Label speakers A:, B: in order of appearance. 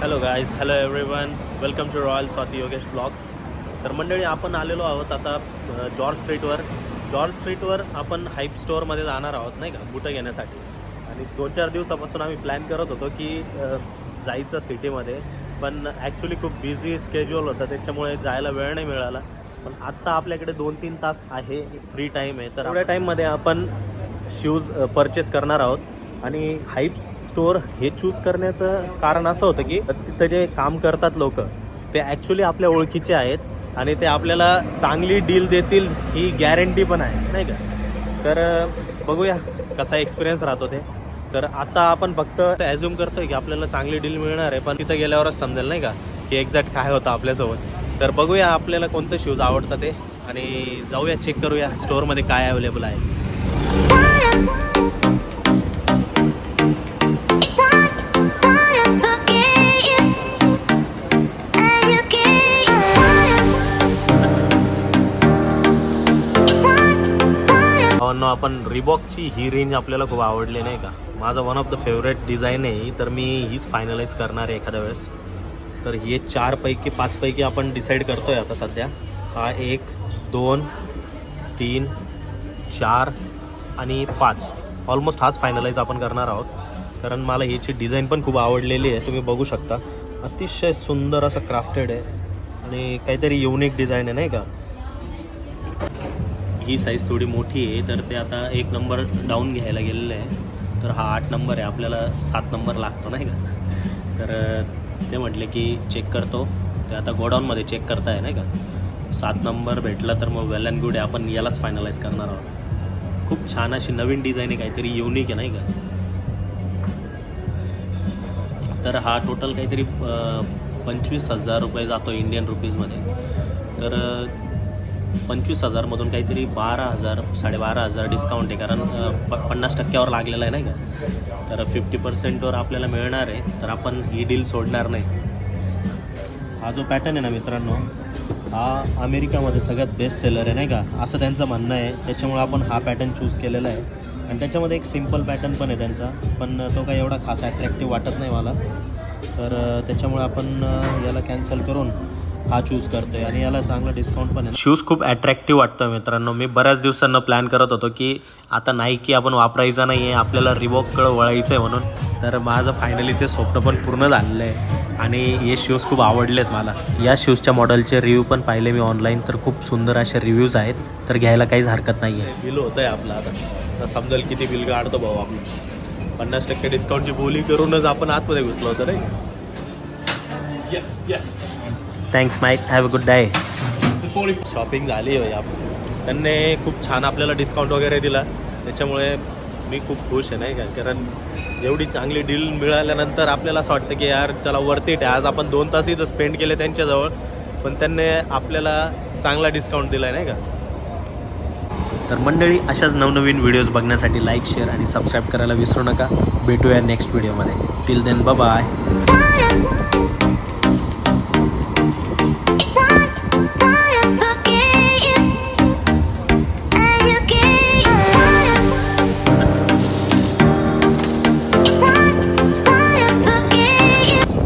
A: Hello guys hello everyone welcome to royal Swati Yogesh vlogs तर मंडळी आपण आलेलो आहोत आता जॉर्ज स्ट्रीटवर जॉर्ज स्ट्रीटवर आपण हाईप स्टोअरमध्ये जाणार आहोत नाही का? बुटं घेण्यासाठी. आणि दोन चार दिवसापासून आम्ही प्लॅन करत होतो की जायचं सिटीमध्ये पण ॲक्च्युली खूप बिझी स्केज्युअल होतं त्याच्यामुळे जायला वेळ नाही मिळाला. पण आत्ता आपल्याकडे दोन तीन तास आहे फ्री टाईम आहे. तर एवढ्या टाईममध्ये आपण शूज परचेस करणार आहोत. आणि हाईप स्टोअर हे चूज करण्याचं कारण असं होतं की तिथं जे काम करतात लोक ते ॲक्च्युली आपल्या ओळखीचे आहेत आणि ते आपल्याला चांगली डील देतील ही गॅरंटी पण आहे नाही का? तर बघूया कसा एक्सपिरियन्स राहतो ते. तर आता आपण फक्त ॲझ्युम करतोय की आपल्याला चांगली डील मिळणार आहे पण तिथं गेल्यावरच समजेल नाही का? की एक्झॅक्ट काय होतं आपल्यासोबत. तर बघूया आपल्याला कोणतं शूज आवडतं ते आणि जाऊया चेक करूया स्टोअरमध्ये काय अवेलेबल आहे. आपण रिबॉकची ही रेंज आपल्याला खूप आवडली नाही का? माझं one of the favourite design आहे तर मी हीच फायनलाइज करणार आहे एखाद्या वेळेस. तर हे चारपैकी पाचपैकी आपण डिसाईड करतो आहे आता सध्या. हा एक दोन तीन चार आणि पाच. ऑलमोस्ट हाच फायनलाइज आपण करणार आहोत. कारण मला ह्याची डिझाईन पण खूप आवडलेली आहे तुम्ही बघू शकता. अतिशय सुंदर असं क्राफ्टेड आहे आणि काहीतरी युनिक डिझाईन आहे नाही का? ही साईज थोडी मोठी आहे तर ते आता एक नंबर डाऊन घ्यायला गेलेलं आहे. तर हा आठ नंबर आहे आपल्याला सात नंबर लागतो नाही का? तर ते म्हटले की चेक करतो. ते आता गोडाऊनमध्ये चेक करताय नाही का? सात नंबर भेटला तर मग वेल अँड गुड आहे आपण यालाच फायनलाईज करणार आहोत. खूप छान अशी नवीन डिझाईन आहे काहीतरी युनिक आहे नाही का? तर हा टोटल काहीतरी पंचवीस हजार रुपये जातो इंडियन रुपीजमध्ये तर पंचवीस हजारमधून काहीतरी बारा हजार साडेबारा हजार डिस्काउंट आहे कारण प पन्नास टक्क्यावर लागलेला आहे नाही का? तर फिफ्टी पर्सेंटवर आपल्याला मिळणार आहे तर आपण ही डील सोडणार नाही. हा जो पॅटर्न आहे ना मित्रांनो हा अमेरिकामध्ये सगळ्यात बेस्ट सेलर आहे नाही का? असं त्यांचं म्हणणं आहे. त्याच्यामुळे आपण हा पॅटर्न चूज केलेला आहे. आणि त्याच्यामध्ये एक सिंपल पॅटर्न पण आहे त्यांचा पण तो काही एवढा खास ॲट्रॅक्टिव्ह वाटत नाही मला. तर त्याच्यामुळे आपण याला कॅन्सल करून हा चूज करतोय आणि याला चांगला डिस्काउंट पण आहे शूज खूप अट्रॅक्टिव्ह वाटतं मित्रांनो. मी बऱ्याच दिवसांना प्लॅन करत होतो की आता नाईकी आपण वापरायचा नाही आहे आपल्याला रिबॉककडं वळायचं आहे म्हणून. तर माझं फायनली ते स्वप्न पण पूर्ण झालेलं आहे. आणि हे शूज खूप आवडलेत मला. या शूजच्या मॉडेलचे रिव्ह्यू पण पाहिले मी ऑनलाईन तर खूप सुंदर असे रिव्ह्यूज आहेत. तर घ्यायला काहीच हरकत नाही आहे बिल होतं आहे आपलं आता. समजेल किती बिल काढतो भाऊ आपलं पन्नास टक्के डिस्काउंटची बोली करूनच आपण आतमध्ये घुसलो होतो नाही
B: Yes, yes.
A: Thanks Mike have a good day shopping झाली होय आपण त्यांनी खूप छान आपल्याला डिस्काउंट वगैरे दिला. त्याच्यामुळे मी खूप खुश आहे नाही का? कारण एवढी चांगली डील मिळाल्यानंतर आपल्याला असं वाटतं की यार चला वरती आहे. आज आपण दोन तास इथं स्पेंड केले त्यांच्याजवळ. पण त्यांनी आपल्याला चांगला डिस्काउंट दिला आहे नाही का? तर मंडळी अशाच नवनवीन व्हिडिओज बघण्यासाठी लाईक शेअर आणि सबस्क्राईब करायला विसरू नका. भेटूया नेक्स्ट व्हिडिओमध्ये टिल देन बाय